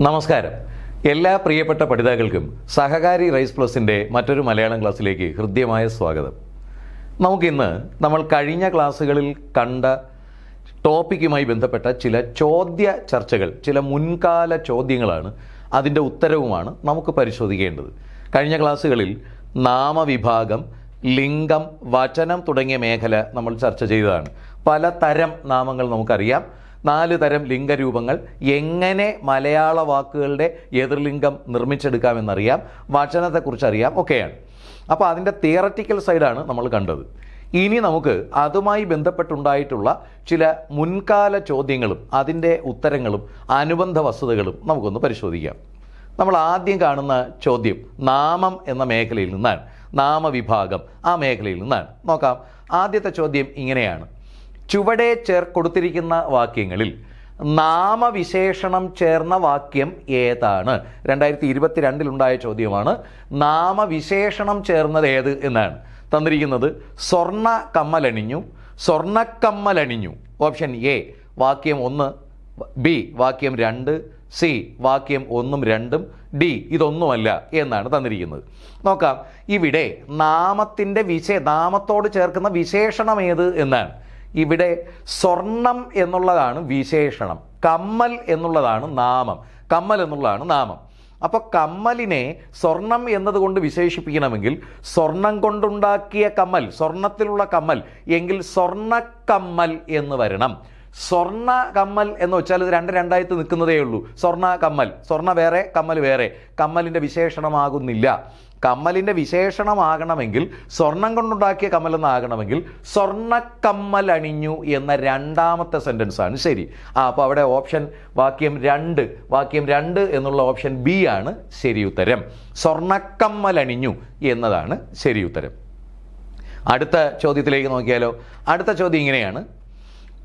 നമസ്കാരം. എല്ലാ പ്രിയപ്പെട്ട പഠിതാക്കൾക്കും സഹകാരി റൈസ് പ്ലസിന്റെ മറ്റൊരു മലയാളം ക്ലാസ്സിലേക്ക് ഹൃദ്യമായ സ്വാഗതം. നമുക്കിന്ന് നമ്മൾ കഴിഞ്ഞ ക്ലാസ്സുകളിൽ കണ്ട ടോപ്പിക്കുമായി ബന്ധപ്പെട്ട ചില ചോദ്യ ചർച്ചകൾ ചില മുൻകാല ചോദ്യങ്ങളാണ് അതിന്റെ ഉത്തരവുമാണ് നമുക്ക് പരിശോധിക്കേണ്ടത്. കഴിഞ്ഞ ക്ലാസ്സുകളിൽ നാമവിഭാഗം ലിംഗം വചനം തുടങ്ങിയ മേഖല നമ്മൾ ചർച്ച ചെയ്തതാണ്. പലതരം നാമങ്ങൾ നമുക്കറിയാം. നാല് തരം ലിംഗരൂപങ്ങൾ എങ്ങനെ മലയാള വാക്കുകളുടെ എതിർലിംഗം നിർമ്മിച്ചെടുക്കാമെന്നറിയാം വചനത്തെക്കുറിച്ച് അറിയാം ഒക്കെയാണ് അപ്പോൾ അതിന്റെ തിയററ്റിക്കൽ സൈഡാണ് നമ്മൾ കണ്ടത്. ഇനി നമുക്ക് അതുമായി ബന്ധപ്പെട്ടുണ്ടായിട്ടുള്ള ചില മുൻകാല ചോദ്യങ്ങളും അതിന്റെ ഉത്തരങ്ങളും അനുബന്ധ വസ്തുതകളും നമുക്കൊന്ന് പരിശോധിക്കാം. നമ്മൾ ആദ്യം കാണുന്ന ചോദ്യം നാമം എന്ന മേഖലയിൽ നിന്നാണ് നാമവിഭാഗം ആ മേഖലയിൽ നിന്നാണ്. നോക്കാം ആദ്യത്തെ ചോദ്യം ഇങ്ങനെയാണ്. ചുവടെ ചേർ കൊടുത്തിരിക്കുന്ന വാക്യങ്ങളിൽ നാമവിശേഷണം ചേർന്ന വാക്യം ഏതാണ്? രണ്ടായിരത്തി ഇരുപത്തിരണ്ടിലുണ്ടായ ചോദ്യമാണ് നാമവിശേഷണം ചേർന്നത് ഏത് എന്നാണ്. തന്നിരിക്കുന്നത് സ്വർണ കമ്മലണിഞ്ഞു സ്വർണക്കമ്മലണിഞ്ഞു ഓപ്ഷൻ എ വാക്യം ഒന്ന് ബി വാക്യം രണ്ട് സി വാക്യം ഒന്നും രണ്ടും ഡി ഇതൊന്നുമല്ല എന്നാണ് തന്നിരിക്കുന്നത്. നോക്കാം ഇവിടെ നാമത്തിന്റെ വിശേ നാമത്തോട് ചേർക്കുന്ന വിശേഷണം ഏത് എന്നാണ്. ഇവിടെ സ്വർണം എന്നുള്ളതാണ് വിശേഷണം കമ്മൽ എന്നുള്ളതാണ് നാമം കമ്മൽ എന്നുള്ളതാണ് നാമം. അപ്പോൾ കമ്മലിനെ സ്വർണം എന്നതുകൊണ്ട് വിശേഷിപ്പിക്കണമെങ്കിൽ സ്വർണം കൊണ്ടുണ്ടാക്കിയ കമ്മൽ സ്വർണത്തിലുള്ള കമ്മൽ എങ്കിൽ സ്വർണക്കമ്മൽ എന്ന് വരണം. സ്വർണ കമ്മൽ എന്ന് വെച്ചാൽ ഇത് രണ്ട് രണ്ടായിട്ട് നിൽക്കുന്നതേ ഉള്ളൂ. സ്വർണ കമ്മൽ സ്വർണ വേറെ കമ്മൽ വേറെ. കമ്മലിന്റെ വിശേഷണമാകുന്നില്ല. കമ്മലിന്റെ വിശേഷണമാകണമെങ്കിൽ സ്വർണം കൊണ്ടുണ്ടാക്കിയ കമ്മലെന്നാകണമെങ്കിൽ സ്വർണക്കമ്മൽ അണിഞ്ഞു എന്ന രണ്ടാമത്തെ സെന്റൻസ് ആണ്. ശരി. ആ അപ്പോൾ അവിടെ ഓപ്ഷൻ വാക്യം രണ്ട് വാക്യം രണ്ട് എന്നുള്ള ഓപ്ഷൻ ബി ആണ് ശരി ഉത്തരം. സ്വർണക്കമ്മൽ അണിഞ്ഞു എന്നതാണ് ശരി ഉത്തരം. അടുത്ത ചോദ്യത്തിലേക്ക് നോക്കിയാലോ? അടുത്ത ചോദ്യം ഇങ്ങനെയാണ്.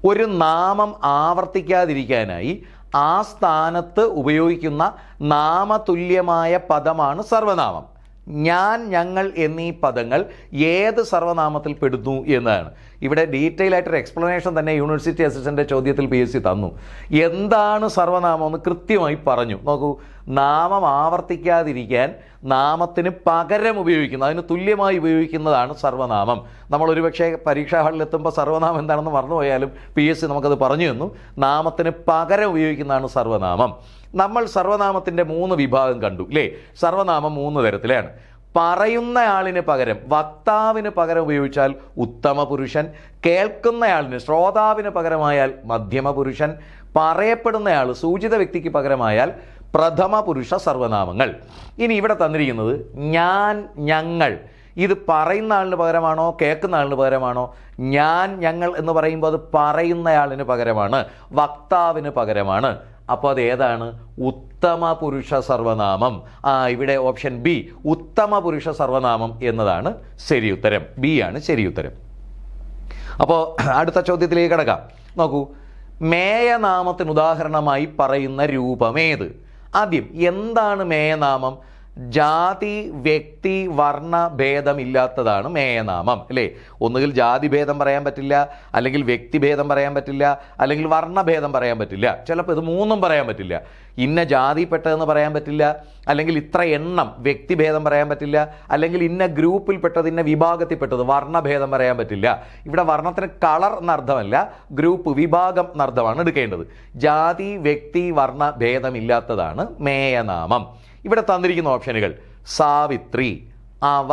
ഒരു നാമം ആവർത്തിക്കാതിരിക്കാനായി ആ സ്ഥാനത്ത് ഉപയോഗിക്കുന്ന നാമതുല്യമായ പദമാണ് സർവനാമം. ഞാൻ ഞങ്ങൾ എന്നീ പദങ്ങൾ ഏത് സർവനാമത്തിൽ പെടുന്നു എന്നതാണ് ഇവിടെ ഡീറ്റെയിൽ ആയിട്ടൊരു എക്സ്പ്ലനേഷൻ തന്നെ യൂണിവേഴ്സിറ്റി അസിസ്റ്റന്റെ ചോദ്യത്തിൽ പി എസ് സി തന്നു. എന്താണ് സർവനാമം എന്ന് കൃത്യമായി പറഞ്ഞു. നോക്കൂ നാമം ആവർത്തിക്കാതിരിക്കാൻ നാമത്തിന് പകരം ഉപയോഗിക്കുന്നു. അതിന് തുല്യമായി ഉപയോഗിക്കുന്നതാണ് സർവനാമം. നമ്മൾ ഒരുപക്ഷെ പരീക്ഷാ ഹാളിലെത്തുമ്പോൾ സർവനാമം എന്താണെന്ന് മറന്നുപോയാലും പി എസ് സി നമുക്കത് പറഞ്ഞു തന്നു. നാമത്തിന് പകരം ഉപയോഗിക്കുന്നതാണ് സർവനാമം. നമ്മൾ സർവനാമത്തിന്റെ മൂന്ന് വിഭാഗം കണ്ടു അല്ലേ സർവനാമം മൂന്ന് തരത്തിലാണ്. പറയുന്നയാളിന് പകരം വക്താവിന് പകരം ഉപയോഗിച്ചാൽ ഉത്തമ പുരുഷൻ കേൾക്കുന്നയാളിന് ശ്രോതാവിന് പകരമായാൽ മധ്യമ പുരുഷൻ പറയപ്പെടുന്നയാൾ സൂചിത വ്യക്തിക്ക് പകരമായാൽ പ്രഥമ പുരുഷ സർവനാമങ്ങൾ. ഇനി ഇവിടെ തന്നിരിക്കുന്നത് ഞാൻ ഞങ്ങൾ. ഇത് പറയുന്ന ആളിന് പകരമാണോ കേൾക്കുന്ന ആളിന് പകരമാണോ? ഞാൻ ഞങ്ങൾ എന്ന് പറയുമ്പോൾ അത് പറയുന്നയാളിന് പകരമാണ് വക്താവിന് പകരമാണ്. അപ്പോൾ അത് ഏതാണ് ഉത്തമ പുരുഷ സർവനാമം. ആ ഇവിടെ ഓപ്ഷൻ ബി ഉത്തമ പുരുഷ സർവനാമം എന്നതാണ് ശരി ഉത്തരം. ബി ആണ് ശരി ഉത്തരം. അപ്പോൾ അടുത്ത ചോദ്യത്തിലേക്ക് കിടക്കാം. നോക്കൂ. മേയനാമത്തിന് ഉദാഹരണമായി പറയുന്ന രൂപമേത് ആദ്യം എന്താണ് മേയനാമം? ജാതി വ്യക്തി വർണ ഭേദമില്ലാത്തതാണ് മേയനാമം അല്ലേ? ഒന്നുകിൽ ജാതി ഭേദം പറയാൻ പറ്റില്ല അല്ലെങ്കിൽ വ്യക്തിഭേദം പറയാൻ പറ്റില്ല അല്ലെങ്കിൽ വർണഭേദം പറയാൻ പറ്റില്ല. ചിലപ്പോൾ ഇത് മൂന്നും പറയാൻ പറ്റില്ല. ഇന്ന ജാതിപ്പെട്ടതെന്ന് പറയാൻ പറ്റില്ല അല്ലെങ്കിൽ ഇത്ര എണ്ണം വ്യക്തിഭേദം പറയാൻ പറ്റില്ല അല്ലെങ്കിൽ ഇന്ന ഗ്രൂപ്പിൽപ്പെട്ടത് ഇന്ന വിഭാഗത്തിൽപ്പെട്ടത് വർണഭേദം പറയാൻ പറ്റില്ല. ഇവിടെ വർണത്തിന് കളർ എന്നർത്ഥമല്ല ഗ്രൂപ്പ് വിഭാഗം എന്നർത്ഥമാണ് എടുക്കേണ്ടത്. ജാതി വ്യക്തി വർണ ഭേദമില്ലാത്തതാണ് മേയനാമം. ഇവിടെ തന്നിരിക്കുന്ന ഓപ്ഷനുകൾ. സാവിത്രി അവ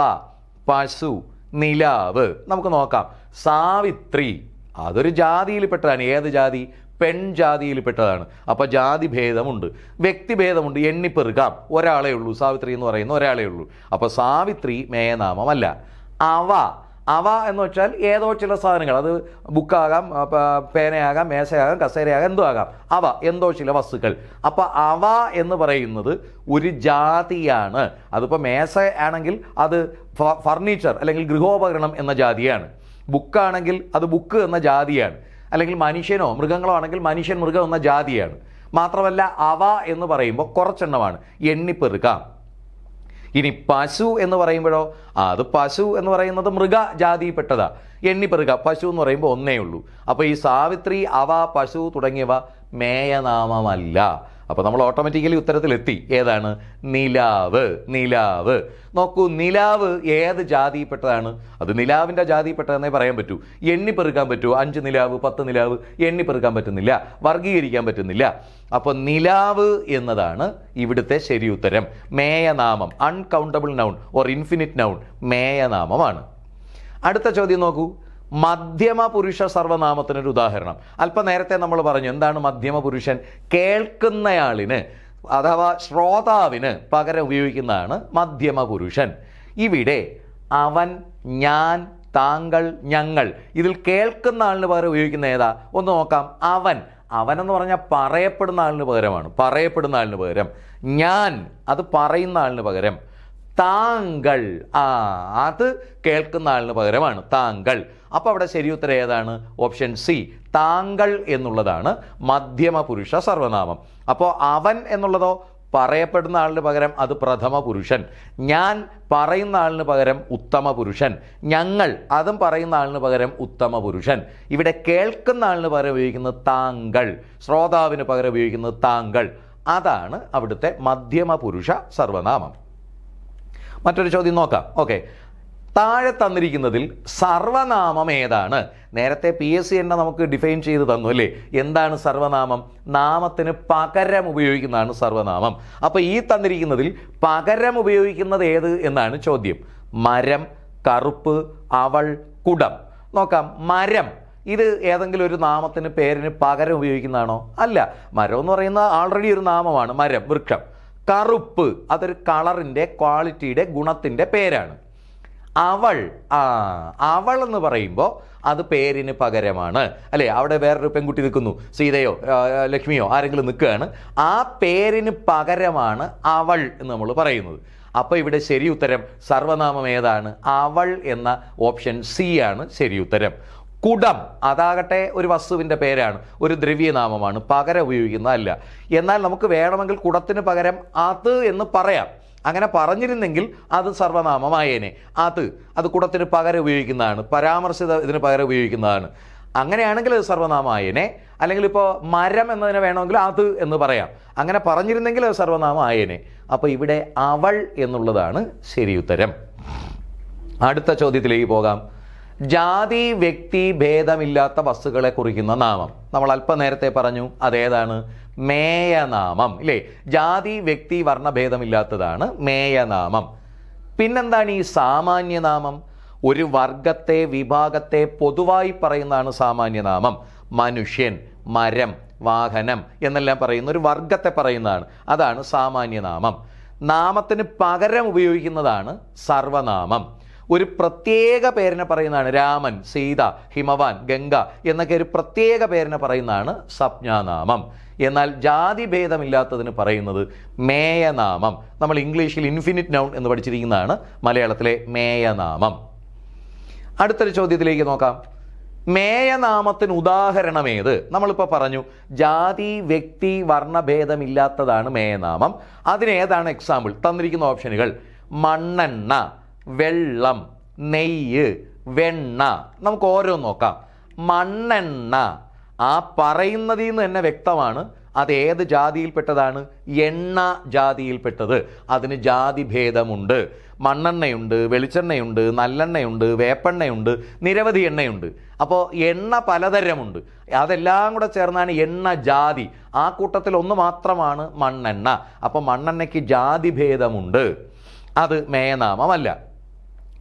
പശു നിലാവ്. നമുക്ക് നോക്കാം. സാവിത്രി അതൊരു ജാതിയിൽപ്പെട്ടതാണ്. ഏത് ജാതി? പെൺജാതിയിൽപ്പെട്ടതാണ് അപ്പോൾ ജാതി ഭേദമുണ്ട്. വ്യക്തിഭേദമുണ്ട് എണ്ണിപ്പെറുക്കാം ഒരാളേ ഉള്ളൂ. സാവിത്രി എന്ന് പറയുന്ന ഒരാളേ ഉള്ളൂ. അപ്പോൾ സാവിത്രി മേനാമമല്ല അവ അവ എന്ന് വെച്ചാൽ ഏതോ ചില സാധനങ്ങൾ. അത് ബുക്കാകാം പേനയാകാം മേശയാകാം കസേരയാകാം എന്തോ ആകാം അവ എന്തോ ചില വസ്തുക്കൾ. അപ്പോൾ അവ എന്ന് പറയുന്നത് ഒരു ജാതിയാണ്. അതിപ്പോൾ മേശ ആണെങ്കിൽ അത് ഫർണിച്ചർ അല്ലെങ്കിൽ ഗൃഹോപകരണം എന്ന ജാതിയാണ്. ബുക്കാണെങ്കിൽ അത് ബുക്ക് എന്ന ജാതിയാണ്. അല്ലെങ്കിൽ മനുഷ്യനോ മൃഗങ്ങളോ ആണെങ്കിൽ മനുഷ്യൻ മൃഗം എന്ന ജാതിയാണ്. മാത്രമല്ല അവ എന്ന് പറയുമ്പോൾ കുറച്ചെണ്ണമാണ്. എണ്ണിപ്പെറുക്കാം. ഇനി പശു എന്ന് പറയുമ്പോഴോ? അത് പശു എന്ന് പറയുന്നത് മൃഗ ജാതിയിൽപ്പെട്ടതാ എണ്ണിപ്പെറുക പശു എന്ന് പറയുമ്പോൾ ഒന്നേ ഉള്ളൂ. അപ്പോൾ ഈ സാവിത്രി അവ പശു തുടങ്ങിയവ മേയനാമമല്ല. അപ്പോൾ നമ്മൾ ഓട്ടോമാറ്റിക്കലി ഉത്തരത്തിലെത്തി. ഏതാണ്? നിലാവ്. നിലാവ്. നോക്കൂ നിലാവ് ഏത് ജാതിയിൽപ്പെട്ടതാണ്? അത് നിലാവിന്റെ ജാതിയിൽപ്പെട്ടതെന്നേ പറയാൻ പറ്റൂ. എണ്ണി പെറുക്കാൻ പറ്റുമോ? അഞ്ച് നിലാവ് പത്ത് നിലാവ് എണ്ണി പെറുക്കാൻ പറ്റുന്നില്ല. വർഗീകരിക്കാൻ പറ്റുന്നില്ല. അപ്പോൾ നിലാവ് എന്നതാണ് ഇവിടുത്തെ ശരി ഉത്തരം മേയനാമം uncountable noun or infinite noun മേയനാമമാണ്. അടുത്ത ചോദ്യം നോക്കൂ. മധ്യമ പുരുഷ സർവനാമത്തിനൊരു ഉദാഹരണം. അല്പം നേരത്തെ നമ്മൾ പറഞ്ഞു എന്താണ് മധ്യമ പുരുഷൻ? കേൾക്കുന്നയാളിന് അഥവാ ശ്രോതാവിന് പകരം ഉപയോഗിക്കുന്നതാണ് മധ്യമ പുരുഷൻ. ഇവിടെ അവൻ ഞാൻ താങ്കൾ ഞങ്ങൾ. ഇതിൽ കേൾക്കുന്ന ആളിന് പകരം ഉപയോഗിക്കുന്ന ഏതാ? ഒന്ന് നോക്കാം. അവൻ. എന്ന് പറഞ്ഞാൽ പറയപ്പെടുന്ന ആളിന് പകരമാണ്. പറയപ്പെടുന്ന ആളിന് പകരം. ഞാൻ അത് പറയുന്ന ആളിന് പകരം. താങ്കൾ. ആ അത് കേൾക്കുന്ന ആളിന് പകരമാണ്. താങ്കൾ. അപ്പോൾ അവിടെ ശരി ഉത്തരം ഏതാണ്? ഓപ്ഷൻ സി താങ്കൾ എന്നുള്ളതാണ് മധ്യമ പുരുഷ സർവനാമം. അപ്പോൾ അവൻ എന്നുള്ളതോ? പറയപ്പെടുന്ന ആളിന് പകരം അത് പ്രഥമ പുരുഷൻ ഞാൻ പറയുന്ന ആളിന് പകരം ഉത്തമ പുരുഷൻ ഞങ്ങൾ അതും പറയുന്ന ആളിന് പകരം ഉത്തമ പുരുഷൻ ഇവിടെ കേൾക്കുന്ന ആളിന് പകരം ഉപയോഗിക്കുന്നത് താങ്കൾ. ശ്രോതാവിന് പകരം ഉപയോഗിക്കുന്നത് താങ്കൾ. അതാണ് അവിടുത്തെ മധ്യമ പുരുഷ സർവനാമം. മറ്റൊരു ചോദ്യം നോക്കാം. ഓക്കെ. താഴെ തന്നിരിക്കുന്നതിൽ സർവനാമം ഏതാണ്? നേരത്തെ പി എസ് സി എന്നെ നമുക്ക് ഡിഫൈൻ ചെയ്ത് തന്നു അല്ലേ? എന്താണ് സർവനാമം? നാമത്തിന് പകരം ഉപയോഗിക്കുന്നതാണ് സർവനാമം. അപ്പോൾ ഈ തന്നിരിക്കുന്നതിൽ പകരം ഉപയോഗിക്കുന്നത് ഏത് എന്നാണ് ചോദ്യം. മരം കറുപ്പ് അവൾ കുടം. നോക്കാം മരം. ഇത് ഏതെങ്കിലും ഒരു നാമത്തിന് പേരിന് പകരം ഉപയോഗിക്കുന്നതാണോ? അല്ല. മരം എന്ന് പറയുന്നത് ആൾറെഡി ഒരു നാമമാണ് മരം വൃക്ഷം. കറുപ്പ് അതൊരു കളറിന്റെ ക്വാളിറ്റിയുടെ ഗുണത്തിന്റെ പേരാണ്. അവൾ. ആ അവൾ എന്ന് പറയുമ്പോൾ അത് പേരിന് പകരമാണ്. അല്ലേ? അവിടെ വേറൊരു പെൺകുട്ടി നിൽക്കുന്നു. സീതയോ ലക്ഷ്മിയോ ആരെങ്കിലും നിൽക്കുകയാണ്. ആ പേരിന് പകരമാണ് അവൾ എന്ന് നമ്മൾ പറയുന്നത്. അപ്പോൾ ഇവിടെ ശരി ഉത്തരം സർവനാമം ഏതാണ്? അവൾ എന്ന ഓപ്ഷൻ സി ആണ് ശരി ഉത്തരം. കുടം അതാകട്ടെ ഒരു വസ്തുവിന്റെ പേരാണ്. ഒരു ദ്രവ്യനാമമാണ്. പകരം ഉപയോഗിക്കുന്നതല്ല. എന്നാൽ നമുക്ക് വേണമെങ്കിൽ കുടത്തിന് പകരം അത് എന്ന് പറയാം. അങ്ങനെ പറഞ്ഞിരുന്നെങ്കിൽ അത് സർവനാമമായേനെ. അത് അത് കുടത്തിന് പകരം ഉപയോഗിക്കുന്നതാണ്. പരാമർശിത ഇതിന് പകരം ഉപയോഗിക്കുന്നതാണ്. അങ്ങനെയാണെങ്കിൽ അത് സർവനാമായേനെ അല്ലെങ്കിൽ ഇപ്പോൾ മരം എന്നതിനെ വേണമെങ്കിൽ അത് എന്ന് പറയാം. അങ്ങനെ പറഞ്ഞിരുന്നെങ്കിൽ അത് സർവനാമായേനെ അപ്പോൾ ഇവിടെ അവൾ എന്നുള്ളതാണ് ശരി ഉത്തരം അടുത്ത ചോദ്യത്തിലേക്ക് പോകാം. ജാതി വ്യക്തി ഭേദമില്ലാത്ത വസ്തുക്കളെ കുറിക്കുന്ന നാമം. നമ്മൾ അല്പം നേരത്തെ പറഞ്ഞു അതേതാണ്? മേയനാമം ഇല്ലേ? ജാതി വ്യക്തി വർണഭേദമില്ലാത്തതാണ് മേയനാമം. പിന്നെന്താണ് ഈ സാമാന്യനാമം? ഒരു വർഗത്തെ വിഭാഗത്തെ പൊതുവായി പറയുന്നതാണ് സാമാന്യനാമം. മനുഷ്യൻ മരം വാഹനം എന്നെല്ലാം പറയുന്ന ഒരു വർഗത്തെ പറയുന്നതാണ്. അതാണ് സാമാന്യനാമം. നാമത്തിന് പകരം ഉപയോഗിക്കുന്നതാണ് സർവനാമം. ഒരു പ്രത്യേക പേരിനെ പറയുന്നതാണ് രാമൻ സീത ഹിമവാൻ ഗംഗ എന്നൊക്കെ ഒരു പ്രത്യേക പേരിനെ പറയുന്നതാണ് സപ്ഞാനാമം എന്നാൽ ജാതി ഭേദമില്ലാത്തതിന് പറയുന്നത് മേയനാമം. നമ്മൾ ഇംഗ്ലീഷിൽ ഇൻഫിനിറ്റ് നൗൺ എന്ന് പഠിച്ചിരിക്കുന്നതാണ് മലയാളത്തിലെ മേയനാമം. അടുത്തൊരു ചോദ്യത്തിലേക്ക് നോക്കാം. മേയനാമത്തിന് ഉദാഹരണം ഏത്? നമ്മളിപ്പോൾ പറഞ്ഞു ജാതി വ്യക്തി വർണഭേദമില്ലാത്തതാണ് മേയനാമം. അതിനേതാണ് എക്സാമ്പിൾ തന്നിരിക്കുന്ന ഓപ്ഷനുകൾ മണ്ണെണ്ണ. വെള്ളം നെയ്യ് വെണ്ണ. നമുക്ക് ഓരോന്ന് നോക്കാം. മണ്ണെണ്ണ. ആ പറയുന്നതിൽ നിന്ന് തന്നെ വ്യക്തമാണ്. അത് ഏത് ജാതിയിൽപ്പെട്ടതാണ്? എണ്ണ ജാതിയിൽപ്പെട്ടത്. അതിന് ജാതി ഭേദമുണ്ട്. മണ്ണെണ്ണയുണ്ട് വെളിച്ചെണ്ണയുണ്ട് നല്ലെണ്ണയുണ്ട് വേപ്പെണ്ണയുണ്ട് നിരവധി എണ്ണയുണ്ട്. അപ്പോൾ എണ്ണ പലതരമുണ്ട്. അതെല്ലാം കൂടെ ചേർന്നാണ് എണ്ണ ജാതി. ആ കൂട്ടത്തിൽ ഒന്ന് മാത്രമാണ് മണ്ണെണ്ണ. അപ്പോൾ മണ്ണെണ്ണയ്ക്ക് ജാതി ഭേദമുണ്ട്. അത് മേയനാമമല്ല.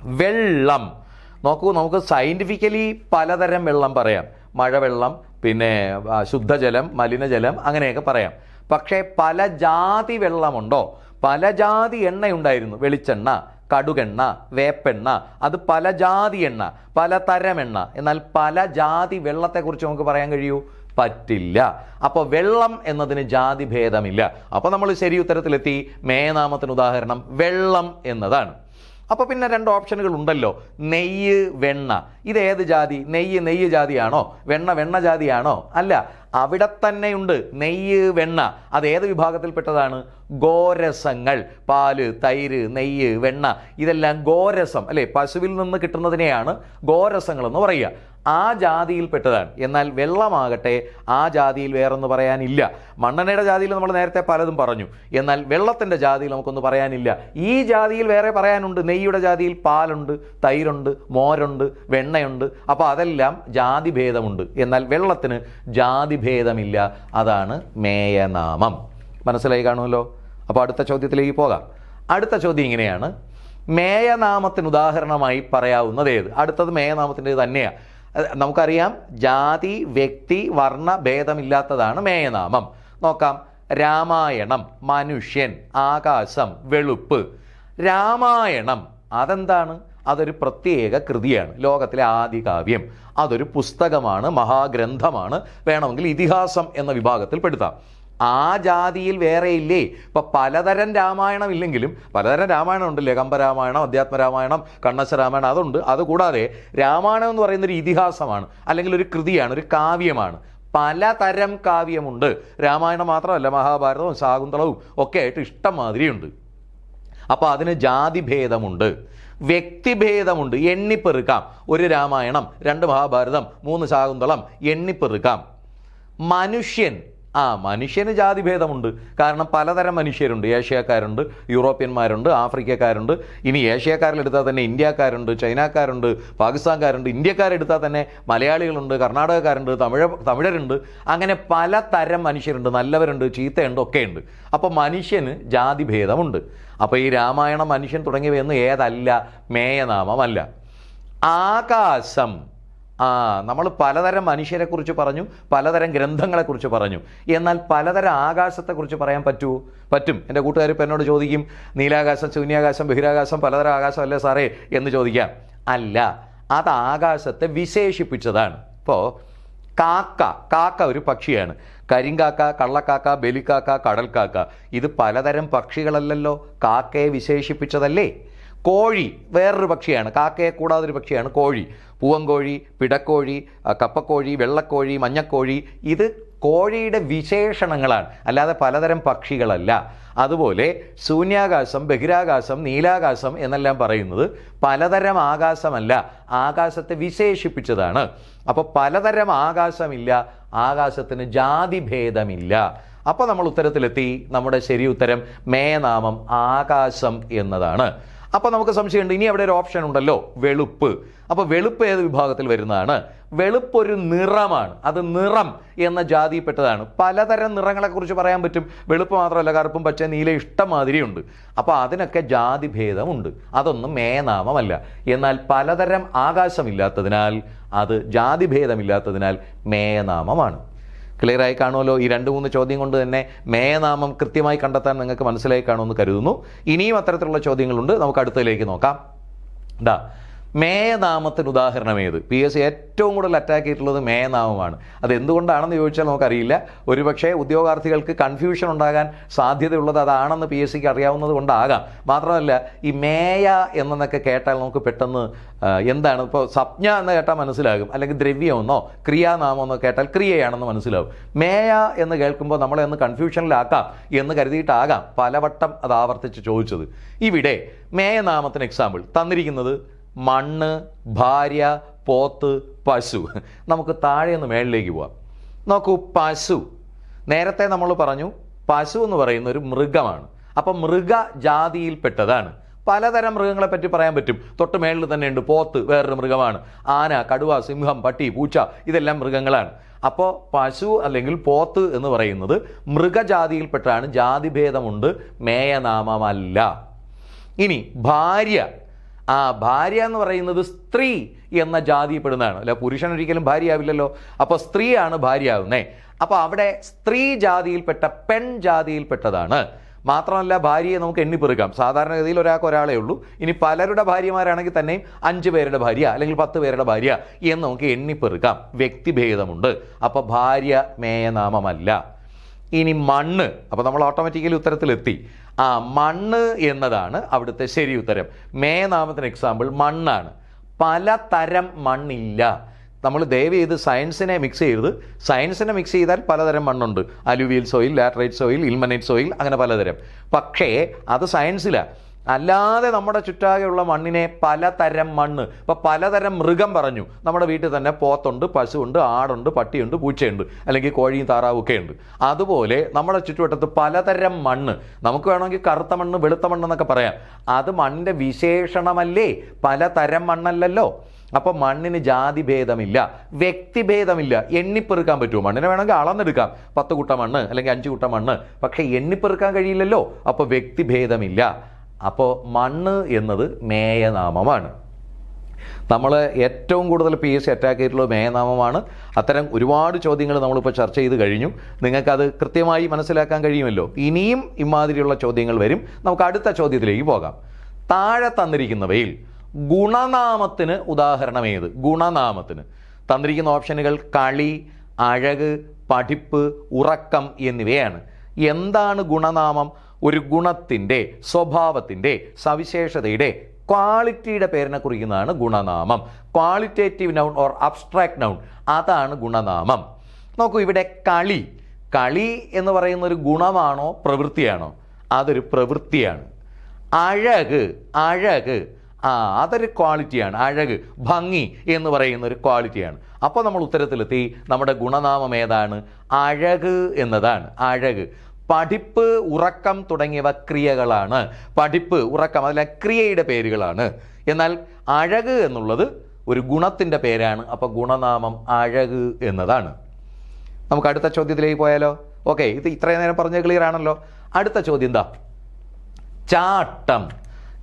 വെള്ളം. നോക്കൂ നമുക്ക് സയന്റിഫിക്കലി പലതരം വെള്ളം പറയാം. മഴവെള്ളം പിന്നെ ശുദ്ധജലം മലിനജലം അങ്ങനെയൊക്കെ പറയാം. പക്ഷേ പല ജാതി വെള്ളമുണ്ടോ? പല ജാതി എണ്ണയുണ്ടായിരുന്നു. വെളിച്ചെണ്ണ കടുകെണ്ണ വേപ്പെണ്ണ അത് പല ജാതി എണ്ണ പല തരം എണ്ണ. എന്നാൽ പല ജാതി വെള്ളത്തെക്കുറിച്ച് നമുക്ക് പറയാൻ കഴിയൂ? പറ്റില്ല. അപ്പോൾ വെള്ളം എന്നതിന് ജാതി ഭേദമില്ല. അപ്പോൾ നമ്മൾ ശരി ഉത്തരത്തിലെത്തി. മേനാമത്തിന് ഉദാഹരണം വെള്ളം എന്നതാണ്. അപ്പോൾ പിന്നെ രണ്ട് ഓപ്ഷനുകൾ ഉണ്ടല്ലോ. നെയ്യ് വെണ്ണ. ഇത് ഏത് ജാതി? നെയ്യ് നെയ്യ് ജാതിയാണോ? വെണ്ണ വെണ്ണ ജാതിയാണോ? അല്ല അവിടെ തന്നെയുണ്ട് നെയ്യ് വെണ്ണ. അത് ഏത് വിഭാഗത്തിൽപ്പെട്ടതാണ്? ഗോരസങ്ങൾ. പാൽ തൈര് നെയ്യ് വെണ്ണ. ഇതെല്ലാം ഗോരസം. അല്ലേ പശുവിൽ നിന്ന് കിട്ടുന്നതിനെയാണ് ഗോരസങ്ങൾ എന്ന് പറയുക. ആ ജാതിയിൽപ്പെട്ടതാണ് എന്നാൽ വെള്ളമാകട്ടെ ആ ജാതിയിൽ വേറൊന്ന് പറയാനില്ല. മണ്ണെണ്ണയുടെ ജാതിയിൽ നമ്മൾ നേരത്തെ പലതും പറഞ്ഞു. എന്നാൽ വെള്ളത്തിന്റെ ജാതിയിൽ നമുക്കൊന്ന് പറയാനില്ല. ഈ ജാതിയിൽ വേറെ പറയാനുണ്ട്. നെയ്യുടെ ജാതിയിൽ പാലുണ്ട് തൈരുണ്ട് മോരുണ്ട് വെണ്ണയുണ്ട്. അപ്പോൾ അതെല്ലാം ജാതി ഭേദമുണ്ട് എന്നാൽ വെള്ളത്തിന് ജാതി ഭേദമില്ല അതാണ് മേയനാമം. മനസ്സിലായി കാണുമല്ലോ? അപ്പോൾ അടുത്ത ചോദ്യത്തിലേക്ക് പോകാം. അടുത്ത ചോദ്യം ഇങ്ങനെയാണ്. മേയനാമത്തിന് ഉദാഹരണമായി പറയാവുന്നത് ഏത്? അടുത്തത് മേയനാമത്തിന്റെ തന്നെയാണ് നമുക്കറിയാം ജാതി വ്യക്തി വർണ ഭേദമില്ലാത്തതാണ് മേയനാമം. നോക്കാം. രാമായണം മനുഷ്യൻ ആകാശം വെളുപ്പ്. രാമായണം അതെന്താണ്? അതൊരു പ്രത്യേക കൃതിയാണ്. ലോകത്തിലെ ആദ്യ കാവ്യം. അതൊരു പുസ്തകമാണ് മഹാഗ്രന്ഥമാണ്. വേണമെങ്കിൽ ഇതിഹാസം എന്ന വിഭാഗത്തിൽ പെടുത്താം. ആ ജാതിയിൽ വേറെ ഇല്ലേ? ഇപ്പൊ പലതരം രാമായണം ഇല്ലെങ്കിലും പലതരം രാമായണം ഉണ്ടല്ലേ? കമ്പരാമായണം അധ്യാത്മരാമായണം കണ്ണശ രാമായണം അതുണ്ട്. അതുകൂടാതെ രാമായണം എന്ന് പറയുന്നൊരു ഇതിഹാസമാണ് അല്ലെങ്കിൽ ഒരു കൃതിയാണ് ഒരു കാവ്യമാണ്. പലതരം കാവ്യമുണ്ട്. രാമായണം മാത്രമല്ല മഹാഭാരതവും ശാകുന്തളവും ഒക്കെ ആയിട്ട് ഇഷ്ടം മാതിരിയുണ്ട് അപ്പോൾ അതിന് ജാതിഭേദമുണ്ട്. വ്യക്തിഭേദമുണ്ട്. എണ്ണിപ്പെറുക്കാം. ഒരു രാമായണം രണ്ട് മഹാഭാരതം മൂന്ന് ശാകുന്തളം എണ്ണിപ്പെറുക്കാം. മനുഷ്യൻ ആ മനുഷ്യന് ജാതിഭേദമുണ്ട് കാരണം പലതരം മനുഷ്യരുണ്ട്. ഏഷ്യക്കാരുണ്ട് യൂറോപ്യന്മാരുണ്ട് ആഫ്രിക്കക്കാരുണ്ട്. ഇനി ഏഷ്യക്കാരിലെടുത്താൽ തന്നെ ഇന്ത്യക്കാരുണ്ട് ചൈനക്കാരുണ്ട് പാകിസ്ഥാൻകാരുണ്ട് ഇന്ത്യക്കാരെടുത്താൽ തന്നെ മലയാളികളുണ്ട് കർണാടകക്കാരുണ്ട് തമിഴ തമിഴരുണ്ട്. അങ്ങനെ പലതരം മനുഷ്യരുണ്ട്. നല്ലവരുണ്ട് ചീത്തയുണ്ട് ഒക്കെയുണ്ട്. അപ്പോൾ മനുഷ്യന് ജാതിഭേദമുണ്ട് അപ്പോൾ ഈ രാമായണം മനുഷ്യൻ തുടങ്ങിയവയൊന്നും ഏതല്ല മേയനാമമല്ല. ആകാശം ആ നമ്മൾ പലതരം മനുഷ്യരെക്കുറിച്ച് പറഞ്ഞു പലതരം ഗ്രന്ഥങ്ങളെക്കുറിച്ച് പറഞ്ഞു. എന്നാൽ പലതരം ആകാശത്തെക്കുറിച്ച് പറയാൻ പറ്റുമോ പറ്റും. എന്റെ കൂട്ടുകാർ ഇപ്പം എന്നോട് ചോദിക്കും നീലാകാശം ശൂന്യാകാശം ബഹിരാകാശം പലതരം ആകാശം അല്ലേ സാറേ എന്ന് ചോദിക്കാം. അല്ല അത് ആകാശത്തെ വിശേഷിപ്പിച്ചതാണ്. ഇപ്പോൾ കാക്ക കാക്ക ഒരു പക്ഷിയാണ്. കരിങ്കാക്ക കള്ളക്കാക്ക ബലിക്കാക്ക കടൽക്കാക്ക ഇത് പലതരം പക്ഷികളല്ലല്ലോ. കാക്കയെ വിശേഷിപ്പിച്ചതല്ലേ? കോഴി വേറൊരു പക്ഷിയാണ്. കാക്കയെ കൂടാതെ ഒരു പക്ഷിയാണ് കോഴി. പൂവങ്കോഴി പിടക്കോഴി കപ്പക്കോഴി വെള്ളക്കോഴി മഞ്ഞക്കോഴി. ഇത് കോഴിയുടെ വിശേഷണങ്ങളാണ്. അല്ലാതെ പലതരം പക്ഷികളല്ല. അതുപോലെ ശൂന്യാകാശം ബഹിരാകാശം നീലാകാശം എന്നെല്ലാം പറയുന്നത് പലതരം ആകാശമല്ല. ആകാശത്തെ വിശേഷിപ്പിച്ചതാണ്. അപ്പോൾ പലതരം ആകാശമില്ല ആകാശത്തിന് ജാതിഭേദമില്ല. അപ്പോൾ നമ്മൾ ഉത്തരത്തിലെത്തി. നമ്മുടെ ശരി ഉത്തരം മേനാമം ആകാശം എന്നതാണ്. അപ്പോൾ നമുക്ക് സംശയമുണ്ട്. ഇനി അവിടെ ഒരു ഓപ്ഷൻ ഉണ്ടല്ലോ. വെളുപ്പ്. അപ്പോൾ വെളുപ്പ് ഏത് വിഭാഗത്തിൽ വരുന്നതാണ്? വെളുപ്പ് ഒരു നിറമാണ്. അത് നിറം എന്ന ജാതിയിൽപ്പെട്ടതാണ്. പലതരം നിറങ്ങളെക്കുറിച്ച് പറയാൻ പറ്റും. വെളുപ്പ് മാത്രമല്ല കറുപ്പും പച്ച നീല ഇഷ്ടം മാതിരിയുണ്ട്. അപ്പോൾ അതിനൊക്കെ ജാതി ഭേദമുണ്ട് അതൊന്നും മേനാമമല്ല. എന്നാൽ പലതരം ആകാശമില്ലാത്തതിനാൽ അത് ജാതി ഭേദമില്ലാത്തതിനാൽ മേനാമമാണ്. ക്ലിയർ ആയി കാണുമല്ലോ? ഈ രണ്ട് മൂന്ന് ചോദ്യം കൊണ്ട് തന്നെ മേയനാമം കൃത്യമായി കണ്ടെത്താൻ നിങ്ങൾക്ക് മനസ്സിലായി കാണുമെന്ന് കരുതുന്നു. ഇനിയും അത്തരത്തിലുള്ള ചോദ്യങ്ങളുണ്ട്. നമുക്ക് അടുത്തതിലേക്ക് നോക്കാം. ദാ മേയനാമത്തിന് ഉദാഹരണം ഏത് പി എസ് സി ഏറ്റവും കൂടുതൽ അറ്റാക്ക് ചെയ്തിട്ടുള്ളത് മേയനാമമാണ്. അത് എന്തുകൊണ്ടാണെന്ന് ചോദിച്ചാൽ നമുക്കറിയില്ല. ഒരുപക്ഷേ ഉദ്യോഗാർത്ഥികൾക്ക് കൺഫ്യൂഷൻ ഉണ്ടാകാൻ സാധ്യതയുള്ളത് അതാണെന്ന് പി എസ് സിക്ക് അറിയാവുന്നത് കൊണ്ടാകാം. മാത്രമല്ല ഈ മേയ എന്നൊക്കെ കേട്ടാൽ നമുക്ക് പെട്ടെന്ന് എന്താണ്? ഇപ്പോൾ സപ്ഞ എന്ന് കേട്ടാൽ മനസ്സിലാകും. അല്ലെങ്കിൽ ദ്രവ്യമെന്നോ ക്രിയാനാമം എന്നോ കേട്ടാൽ ക്രിയയാണെന്ന് മനസ്സിലാവും മേയ എന്ന് കേൾക്കുമ്പോൾ നമ്മളെ ഒന്ന് കൺഫ്യൂഷനിലാക്കാം എന്ന് കരുതിയിട്ടാകാം പലവട്ടം അത് ആവർത്തിച്ച് ചോദിച്ചത്. ഇവിടെ മേയനാമത്തിന് എക്സാമ്പിൾ തന്നിരിക്കുന്നത് മണ്ണ് ഭാര്യ പോത്ത് പശു. നമുക്ക് താഴെ നിന്ന് മേളിലേക്ക് പോവാം. നോക്കൂ പശു. നേരത്തെ നമ്മൾ പറഞ്ഞു പശു എന്ന് പറയുന്ന ഒരു മൃഗമാണ്. അപ്പം മൃഗ ജാതിയിൽപ്പെട്ടതാണ് പലതരം മൃഗങ്ങളെ പറ്റി പറയാൻ പറ്റും. തൊട്ട് മേളിൽ തന്നെ ഉണ്ട് പോത്ത് വേറൊരു മൃഗമാണ്. ആന കടുവ സിംഹം പട്ടി പൂച്ച ഇതെല്ലാം മൃഗങ്ങളാണ്. അപ്പോൾ പശു അല്ലെങ്കിൽ പോത്ത് എന്ന് പറയുന്നത് മൃഗജാതിയിൽപ്പെട്ടാണ് ജാതിഭേദമുണ്ട്. മേയനാമമല്ല. ഇനി ഭാര്യ. ആ ഭാര്യ എന്ന് പറയുന്നത് സ്ത്രീ എന്ന ജാതിയിൽപ്പെടുന്നതാണ്. അല്ല പുരുഷൻ ഒരിക്കലും ഭാര്യയാവില്ലല്ലോ. അപ്പോൾ സ്ത്രീയാണ് ഭാര്യയാവുന്നേ. അപ്പോൾ അവിടെ സ്ത്രീ ജാതിയിൽപ്പെട്ട പെൺ ജാതിയിൽപ്പെട്ടതാണ്. മാത്രമല്ല ഭാര്യയെ നമുക്ക് എണ്ണിപ്പെറുക്കാം. സാധാരണഗതിയിൽ ഒരാൾക്ക് ഒരാളേ ഉള്ളൂ. ഇനി പലരുടെ ഭാര്യമാരാണെങ്കിൽ തന്നെയും അഞ്ച് പേരുടെ ഭാര്യ അല്ലെങ്കിൽ പത്ത് പേരുടെ ഭാര്യ എന്ന് നമുക്ക് എണ്ണിപ്പെറുക്കാം. വ്യക്തിഭേദമുണ്ട്. അപ്പോൾ ഭാര്യ മേയനാമമല്ല. ഇനി മണ്ണ്. അപ്പോൾ നമ്മൾ ഓട്ടോമാറ്റിക്കലി ഉത്തരത്തിലെത്തി. ആ മണ്ണ് എന്നതാണ് അവിടുത്തെ ശരി ഉത്തരം. മേ നാമത്തിന് എക്സാമ്പിൾ മണ്ണാണ്. പല തരം മണ്ണില്ല. നമ്മൾ ദയവ് ചെയ്ത് സയൻസിനെ മിക്സ് ചെയ്ത് സയൻസിനെ മിക്സ് ചെയ്താൽ പലതരം മണ്ണുണ്ട്. Alluvial soil laterite soil ilmenite soil അങ്ങനെ പലതരം. പക്ഷേ അത് സയൻസിലാണ് അല്ലാതെ നമ്മുടെ ചുറ്റാകെയുള്ള മണ്ണിനെ പലതരം മണ്ണ് ഇപ്പം പലതരം മൃഗം പറഞ്ഞു. നമ്മുടെ വീട്ടിൽ തന്നെ പോത്തുണ്ട് പശുവുണ്ട് ആടുണ്ട് പട്ടിയുണ്ട് പൂച്ചയുണ്ട് അല്ലെങ്കിൽ കോഴിയും താറാവും ഒക്കെ ഉണ്ട്. അതുപോലെ നമ്മുടെ ചുറ്റുവട്ടത്ത് പലതരം മണ്ണ്. നമുക്ക് വേണമെങ്കിൽ കറുത്ത മണ്ണ് വെളുത്ത മണ്ണ് എന്നൊക്കെ പറയാം. അത് മണ്ണിന്റെ വിശേഷണമല്ലേ? പലതരം മണ്ണല്ലല്ലോ. അപ്പോൾ മണ്ണിന് ജാതി ഭേദമില്ല വ്യക്തിഭേദമില്ല എണ്ണിപ്പെറുക്കാൻ പറ്റുമോ? മണ്ണിനെ വേണമെങ്കിൽ അളന്നെടുക്കാം. പത്ത് കുട്ട മണ്ണ് അല്ലെങ്കിൽ അഞ്ച് കുട്ട മണ്ണ്. പക്ഷേ എണ്ണിപ്പെറുക്കാൻ കഴിയില്ലല്ലോ. അപ്പോൾ വ്യക്തിഭേദമില്ല അപ്പോൾ മണ്ണ് എന്നത് മേയനാമമാണ്. നമ്മൾ ഏറ്റവും കൂടുതൽ പി എസ് സി അറ്റാക്ക് ചെയ്തിട്ടുള്ള മേയനാമമാണ്. അത്തരം ഒരുപാട് ചോദ്യങ്ങൾ നമ്മളിപ്പോൾ ചർച്ച ചെയ്ത് കഴിഞ്ഞു. നിങ്ങൾക്കത് കൃത്യമായി മനസ്സിലാക്കാൻ കഴിയുമല്ലോ? ഇനിയും ഇമാതിരിയുള്ള ചോദ്യങ്ങൾ വരും. നമുക്ക് അടുത്ത ചോദ്യത്തിലേക്ക് പോകാം. താഴെ തന്നിരിക്കുന്നവയിൽ ഗുണനാമത്തിന് ഉദാഹരണം ഏത്? ഗുണനാമത്തിന്. തന്നിരിക്കുന്ന ഓപ്ഷനുകൾ കളി അഴക് പഠിപ്പ് ഉറക്കം എന്നിവയാണ്. എന്താണ് ഗുണനാമം? ഒരു ഗുണത്തിന്റെ സ്വഭാവത്തിന്റെ സവിശേഷതയുടെ ക്വാളിറ്റിയുടെ പേരിനെ കുറിക്കുന്നതാണ് ഗുണനാമം. Qualitative noun or abstract noun അതാണ് ഗുണനാമം. നോക്കൂ ഇവിടെ കളി കളി എന്ന് പറയുന്ന ഒരു ഗുണമാണോ പ്രവൃത്തിയാണോ? അതൊരു പ്രവൃത്തിയാണ്. അഴക് അഴക് ആ അതൊരു ക്വാളിറ്റിയാണ്. അഴക് ഭംഗി എന്ന് പറയുന്ന ഒരു ക്വാളിറ്റിയാണ്. അപ്പോൾ നമ്മൾ ഉത്തരത്തിലെത്തി നമ്മുടെ ഗുണനാമം ഏതാണ്? അഴക് എന്നതാണ്. അഴക്. പഠിപ്പ് ഉറക്കം തുടങ്ങിയവ ക്രിയകളാണ്. പഠിപ്പ് ഉറക്കം അതിലെ ക്രിയയുടെ പേരുകളാണ്. എന്നാൽ അഴക് എന്നുള്ളത് ഒരു ഗുണത്തിന്റെ പേരാണ്. അപ്പോൾ ഗുണനാമം അഴക് എന്നതാണ്. നമുക്ക് അടുത്ത ചോദ്യത്തിലേക്ക് പോയാലോ? ഓക്കെ ഇത് ഇത്രയും നേരം പറഞ്ഞ ക്ലിയർ ആണല്ലോ. അടുത്ത ചോദ്യം എന്താ? ചാട്ടം.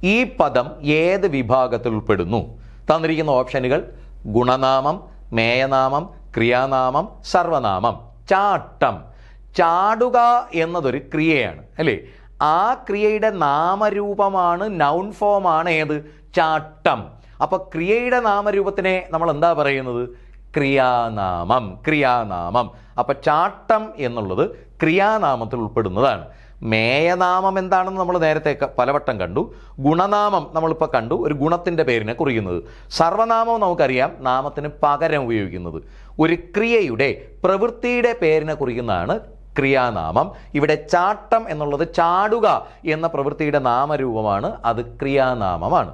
ഈ പദം ഏത് വിഭാഗത്തിൽ ഉൾപ്പെടുന്നു? തന്നിരിക്കുന്ന ഓപ്ഷനുകൾ ഗുണനാമം മേയനാമം ക്രിയാനാമം സർവനാമം. ചാട്ടം. ചാടുക എന്നതൊരു ക്രിയയാണ് അല്ലേ? ആ ക്രിയയുടെ നാമരൂപമാണ് നൗൺ ഫോമാണ് ഏത്? ചാട്ടം. അപ്പൊ ക്രിയയുടെ നാമരൂപത്തിനെ നമ്മൾ എന്താ പറയുന്നത്? ക്രിയാനാമം ക്രിയാനാമം. അപ്പൊ ചാട്ടം എന്നുള്ളത് ക്രിയാനാമത്തിൽ ഉൾപ്പെടുന്നതാണ്. മേയനാമം എന്താണെന്ന് നമ്മൾ നേരത്തെ പലവട്ടം കണ്ടു. ഗുണനാമം നമ്മളിപ്പോൾ കണ്ടു. ഒരു ഗുണത്തിന്റെ പേരിനെ കുറിക്കുന്നത് സർവനാമം നമുക്കറിയാം നാമത്തിന് പകരം ഉപയോഗിക്കുന്നത്. ഒരു ക്രിയയുടെ പ്രവൃത്തിയുടെ പേരിനെ കുറിക്കുന്നതാണ് ക്രിയാനാമം. ഇവിടെ ചാട്ടം എന്നുള്ളത് ചാടുക എന്ന പ്രവൃത്തിയുടെ നാമരൂപമാണ്. അത് ക്രിയാനാമമാണ്.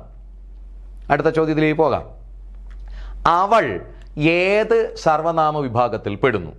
അടുത്ത ചോദ്യത്തിലേക്ക് പോകാം. അവൾ ഏത് സർവനാമ വിഭാഗത്തിൽ പെടുന്നു?